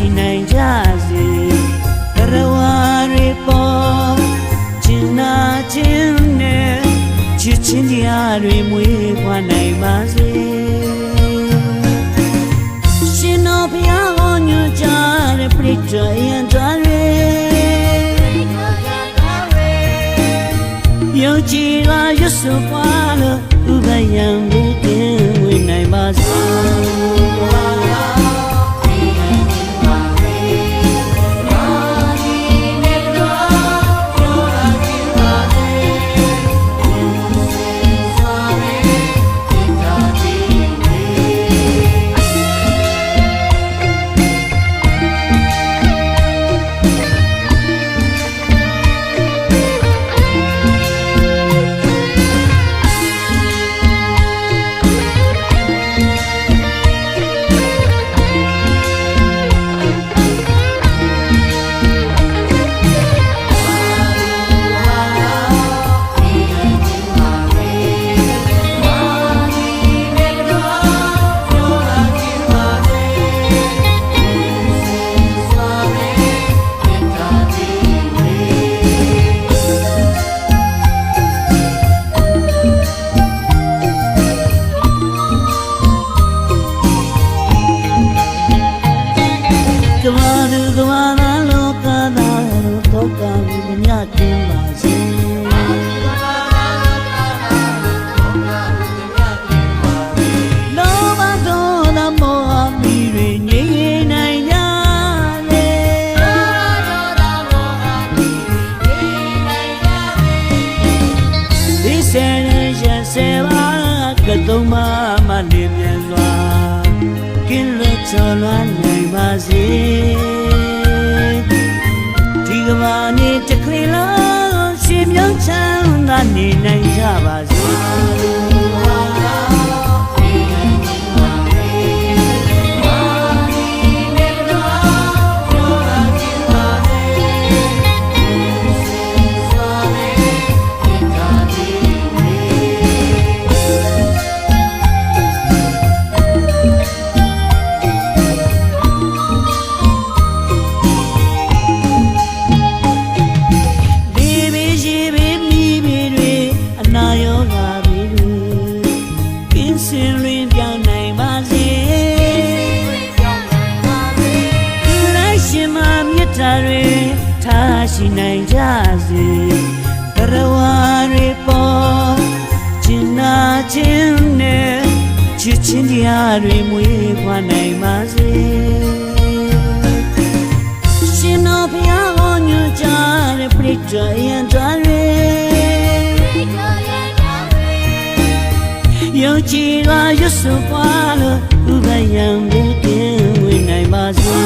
ရှိနိုင်ကြစေကရဝါတွေပေါ်ကျင်နာခြင်းနဲ့ချစ်ချင်းတရားတွေမွေးဖွားနိုင်ပါစေရှင်တော်ဘုရားဟောညွှန်ကြားတဲ့ပြိတ္တယံတော်ရေယုံကြည်လာရွတ်ဆိုပွားလို့ဥပယံမူကင်းဝင်နိုင်ပါစေ ကင်းပါစေလောဘဒေါသမောဟမိတွေငြိမ်းရနိုင်ကြလေဒီစရရစေပါကတုံးမမလေးမြန်စွာကင်းလွတ်ချော်လွမ်းနိုင်ပါစေဒီ မ်း စင်လွင်ပြောင်းနိုင်ပါစေလိုက်ရှင်မမြတ်တာတွေထားရှိနိုင်ကြစေကရဝါတွေပေါ်ကျင်နာခြင်းနဲ့ချစ်ချင်းတရားတွေမွေးဖွားနိုင်ပါစေရှင်တော်ဘုရားဟောညွှန်ကြားတဲ့ပြိတ္တယံတော်ရေယုံကြ ည်လာရွတ်ဆိုပွားလို့ဥပယံဘုကင်းဝင်နိုင်ပါစေ